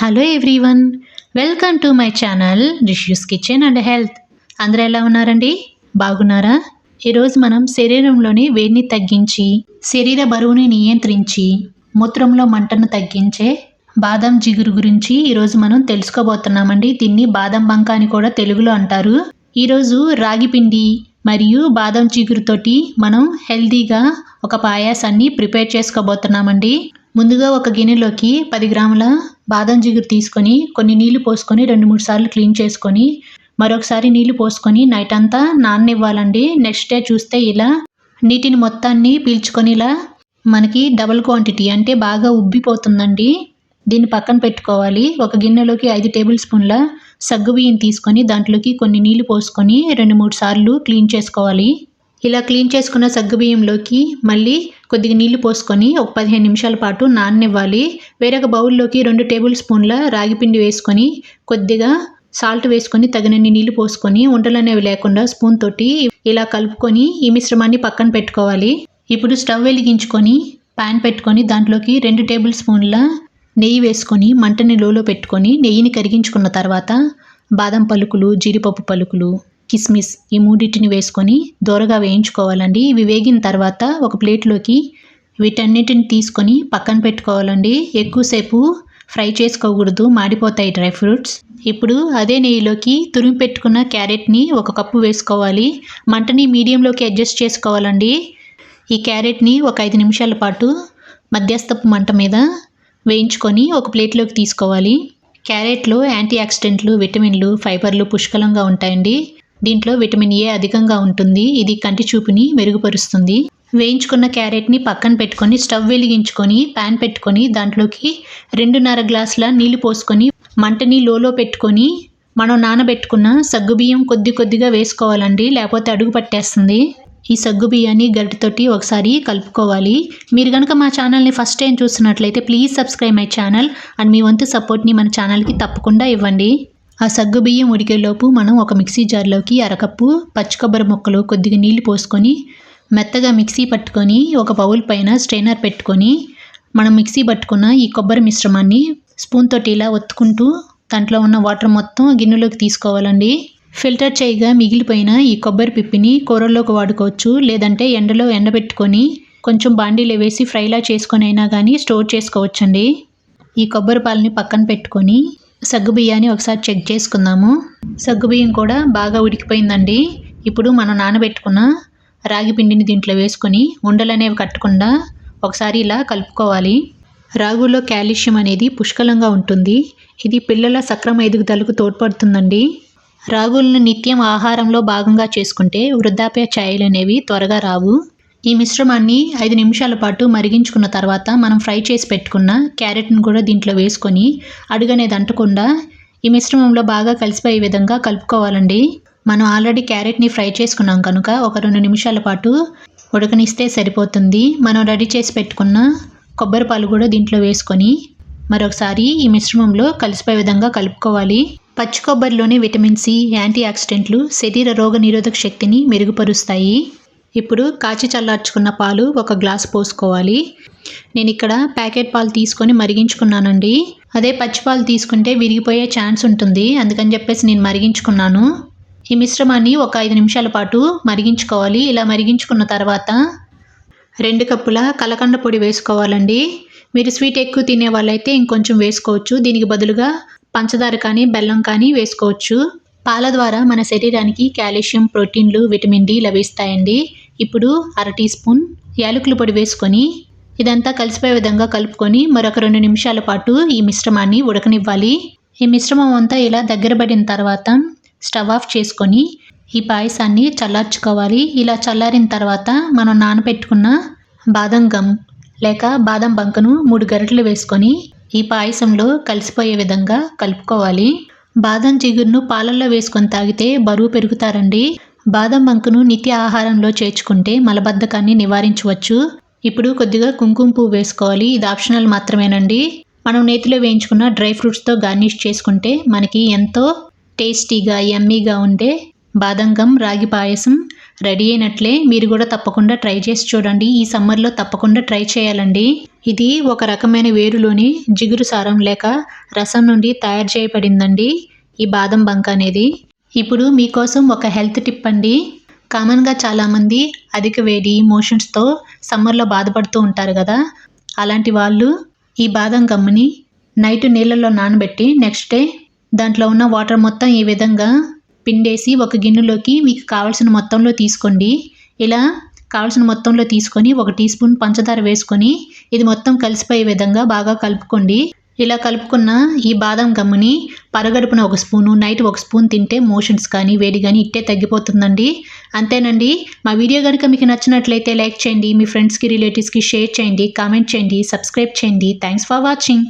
Hello everyone welcome to my channel Rishu's kitchen and health అందరూ ఎలా ఉన్నారండి? బాగున్నారా? ఈరోజు మనం శరీరంలోని వేడిని తగ్గించి శరీర బరువుని నియంత్రించి మూత్రంలో మంటను తగ్గించే బాదం జిగురు గురించి ఈరోజు మనం తెలుసుకోబోతున్నామండి. దీన్ని బాదం బంక అని కూడా తెలుగులో అంటారు. ఈరోజు రాగి పిండి మరియు బాదం చిగురుతోటి మనం హెల్తీగా ఒక పాయాసాన్ని ప్రిపేర్ చేసుకోబోతున్నామండి. ముందుగా ఒక గిన్నెలోకి పది గ్రాముల బాదం జిగురు తీసుకొని కొన్ని నీళ్ళు పోసుకొని రెండు మూడు సార్లు క్లీన్ చేసుకొని మరొకసారి నీళ్ళు పోసుకొని నైట్ అంతా నాననివ్వాలండి. నెక్స్ట్ డే చూస్తే ఇలా నీటిని మొత్తాన్ని పీల్చుకొని ఇలా మనకి డబుల్ క్వాంటిటీ అంటే బాగా ఉబ్బిపోతుందండి. దీన్ని పక్కన పెట్టుకోవాలి. ఒక గిన్నెలోకి ఐదు టేబుల్ స్పూన్ల సగ్గుబియ్యం తీసుకొని దాంట్లోకి కొన్ని నీళ్ళు పోసుకొని రెండు మూడు సార్లు క్లీన్ చేసుకోవాలి. ఇలా క్లీన్ చేసుకున్న సగ్గుబియ్యంలోకి మళ్ళీ కొద్దిగా నీళ్ళు పోసుకొని ఒక పదిహేను నిమిషాల పాటు నాననివ్వాలి. వేరొక బౌల్లోకి రెండు టేబుల్ స్పూన్ల రాగిపిండి వేసుకొని కొద్దిగా సాల్ట్ వేసుకొని తగినన్ని నీళ్ళు పోసుకొని ఉండలు అనేవి లేకుండా స్పూన్ తోటి ఇలా కలుపుకొని ఈ మిశ్రమాన్ని పక్కన పెట్టుకోవాలి. ఇప్పుడు స్టవ్ వెలిగించుకొని ప్యాన్ పెట్టుకొని దాంట్లోకి రెండు టేబుల్ స్పూన్ల నెయ్యి వేసుకొని మంటని లోలో పెట్టుకొని నెయ్యిని కరిగించుకున్న తర్వాత బాదం పలుకులు జీడిపప్పు పలుకులు కిస్మిస్ ఈ మూడింటిని వేసుకొని దోరగా వేయించుకోవాలండి. ఇవి వేగిన తర్వాత ఒక ప్లేట్లోకి వీటన్నిటిని తీసుకొని పక్కన పెట్టుకోవాలండి. ఎక్కువసేపు ఫ్రై చేసుకోకూడదు మాడిపోతాయి డ్రై ఫ్రూట్స్. ఇప్పుడు అదే నెయ్యిలోకి తురిమి పెట్టుకున్న క్యారెట్ని ఒక కప్పు వేసుకోవాలి. మంటని మీడియంలోకి అడ్జస్ట్ చేసుకోవాలండి. ఈ క్యారెట్ని ఒక ఐదు నిమిషాల పాటు మధ్యస్థపు మంట మీద వేయించుకొని ఒక ప్లేట్లోకి తీసుకోవాలి. క్యారెట్లో యాంటీ ఆక్సిడెంట్లు విటమిన్లు ఫైబర్లు పుష్కలంగా ఉంటాయండి. దీంట్లో విటమిన్ ఏ అధికంగా ఉంటుంది. ఇది కంటి చూపుని మెరుగుపరుస్తుంది. వేయించుకున్న క్యారెట్ని పక్కన పెట్టుకొని స్టవ్ వెలిగించుకొని ప్యాన్ పెట్టుకొని దాంట్లోకి రెండున్నర గ్లాసుల నీళ్ళు పోసుకొని మంటని లోలో పెట్టుకొని మనం నానబెట్టుకున్న సగ్గుబియ్యం కొద్ది కొద్దిగా వేసుకోవాలండి. లేకపోతే అడుగు పట్టేస్తుంది. ఈ సగ్గు బియ్యాన్ని గరిటతోటి ఒకసారి కలుపుకోవాలి. మీరు కనుక మా ఛానల్ని ఫస్ట్ టైం చూస్తున్నట్లయితే please subscribe my channel and మీ వంతు సపోర్ట్ని మన ఛానల్కి తప్పకుండా ఇవ్వండి. ఆ సగ్గు బియ్యం ఉడికేలోపు మనం ఒక మిక్సీ జార్లోకి అరకప్పు పచ్చి కొబ్బరి ముక్కలు కొద్దిగా నీళ్ళు పోసుకొని మెత్తగా మిక్సీ పట్టుకొని ఒక బౌల్ పైన స్ట్రైనర్ పెట్టుకొని మనం మిక్సీ పట్టుకున్న ఈ కొబ్బరి మిశ్రమాన్ని స్పూన్ తోటి ఇలా ఒత్తుకుంటూ దాంట్లో ఉన్న వాటర్ మొత్తం గిన్నెలోకి తీసుకోవాలండి. ఫిల్టర్ చేయగా మిగిలిపోయిన ఈ కొబ్బరి పిప్పిని కూరల్లోకి వాడుకోవచ్చు లేదంటే ఎండలో ఎండబెట్టుకొని కొంచెం బాండీలో వేసి ఫ్రైలా చేసుకొని అయినా కానీ స్టోర్ చేసుకోవచ్చండి. ఈ కొబ్బరి పాలని పక్కన పెట్టుకొని సగ్గు బియ్యాన్ని ఒకసారి చెక్ చేసుకుందాము. సగ్గు బియ్యం కూడా బాగా ఉడికిపోయిందండి. ఇప్పుడు మనం నానబెట్టుకున్న రాగి పిండిని దీంట్లో వేసుకొని ఉండలు అనేవి కట్టకుండా ఒకసారి ఇలా కలుపుకోవాలి. రాగుల్లో కాల్షియం అనేది పుష్కలంగా ఉంటుంది. ఇది పిల్లల సక్రమ ఎదుగుదలకు తోడ్పడుతుందండి. రాగులను నిత్యం ఆహారంలో భాగంగా చేసుకుంటే వృద్ధాప్య ఛాయలు అనేవి త్వరగా రావు. ఈ మిశ్రమాన్ని ఐదు నిమిషాల పాటు మరిగించుకున్న తర్వాత మనం ఫ్రై చేసి పెట్టుకున్న క్యారెట్ను కూడా దీంట్లో వేసుకొని అడుగనేది అంటకుండా ఈ మిశ్రమంలో బాగా కలిసిపోయే విధంగా కలుపుకోవాలండి. మనం ఆల్రెడీ క్యారెట్ని ఫ్రై చేసుకున్నాం కనుక ఒక రెండు నిమిషాల పాటు ఉడకనిస్తే సరిపోతుంది. మనం రెడీ చేసి పెట్టుకున్న కొబ్బరి పాలు కూడా దీంట్లో వేసుకొని మరొకసారి ఈ మిశ్రమంలో కలిసిపోయే విధంగా కలుపుకోవాలి. పచ్చి కొబ్బరిలోని విటమిన్ సి యాంటీ ఆక్సిడెంట్లు శరీర రోగ నిరోధక శక్తిని మెరుగుపరుస్తాయి. ఇప్పుడు కాచి చల్లార్చుకున్న పాలు ఒక గ్లాస్ పోసుకోవాలి. నేను ఇక్కడ ప్యాకెట్ పాలు తీసుకొని మరిగించుకున్నానండి. అదే పచ్చి పాలు తీసుకుంటే విరిగిపోయే ఛాన్స్ ఉంటుంది. అందుకని చెప్పేసి నేను మరిగించుకున్నాను. ఈ మిశ్రమాన్ని ఒక ఐదు నిమిషాల పాటు మరిగించుకోవాలి. ఇలా మరిగించుకున్న తర్వాత రెండు కప్పుల కలకండ పొడి వేసుకోవాలండి. మీరు స్వీట్ ఎక్కువ తినే వాళ్ళైతే ఇంకొంచెం వేసుకోవచ్చు. దీనికి బదులుగా పంచదార కానీ బెల్లం కానీ వేసుకోవచ్చు. పాల ద్వారా మన శరీరానికి కాల్షియం ప్రోటీన్లు విటమిన్ డి లభిస్తాయండి. ఇప్పుడు అర టీ స్పూన్ యాలకుల పొడి వేసుకొని ఇదంతా కలిసిపోయే విధంగా కలుపుకొని మరొక రెండు నిమిషాల పాటు ఈ మిశ్రమాన్ని ఉడకనివ్వాలి. ఈ మిశ్రమం అంతా ఇలా దగ్గర పడిన తర్వాత స్టవ్ ఆఫ్ చేసుకొని ఈ పాయసాన్ని చల్లార్చుకోవాలి. ఇలా చల్లారిన తర్వాత మనం నానబెట్టుకున్న బాదం గమ్ లేక బాదం బంకను మూడు గరిటెలు వేసుకొని ఈ పాయసంలో కలిసిపోయే విధంగా కలుపుకోవాలి. బాదం చిగురును పాలల్లో వేసుకొని తాగితే బరువు పెరుగుతారండి. బాదం బంకును నిత్య ఆహారంలో చేర్చుకుంటే మలబద్ధకాన్ని నివారించవచ్చు. ఇప్పుడు కొద్దిగా కుంకుమ పువ్వు వేసుకోవాలి. ఇది ఆప్షనల్ మాత్రమేనండి. మనం నేతిలో వేయించుకున్న డ్రై ఫ్రూట్స్తో గార్నిష్ చేసుకుంటే మనకి ఎంతో టేస్టీగా యమ్మీగా ఉండే బాదం గమ్ రాగి పాయసం రెడీ అయినట్లే మీరు కూడా తప్పకుండా ట్రై చేసి చూడండి. ఈ సమ్మర్లో తప్పకుండా ట్రై చేయాలండి. ఇది ఒక రకమైన వేరులోని జిగురు సారం లేక రసం నుండి తయారు చేయబడిందండి ఈ బాదం బంక అనేది. ఇప్పుడు మీకోసం ఒక హెల్త్ టిప్ అండి. కామన్గా చాలామంది అధిక వేడి మోషన్స్తో సమ్మర్లో బాధపడుతూ ఉంటారు కదా. అలాంటి వాళ్ళు ఈ బాదం గమ్ముని నైట్ నీళ్ళల్లో నానబెట్టి నెక్స్ట్ డే దాంట్లో ఉన్న వాటర్ మొత్తం ఈ విధంగా పిండేసి ఒక గిన్నెలోకి మీకు కావాల్సిన మొత్తంలో తీసుకోండి. ఇలా కావాల్సిన మొత్తంలో తీసుకొని ఒక టీ స్పూన్ పంచదార వేసుకొని ఇది మొత్తం కలిసిపోయే విధంగా బాగా కలుపుకోండి. ఇలా కలుపుకున్న ఈ బాదం గమ్ముని పరగడుపున ఒక స్పూను నైట్ ఒక స్పూన్ తింటే మోషన్స్ కానీ వేడి కానీ ఇట్టే తగ్గిపోతుందండి. అంతేనండి. మా వీడియో కనుక మీకు నచ్చినట్లయితే లైక్ చేయండి. మీ ఫ్రెండ్స్కి రిలేటివ్స్కి షేర్ చేయండి కామెంట్ చేయండి సబ్స్క్రైబ్ చేయండి. Thanks for watching.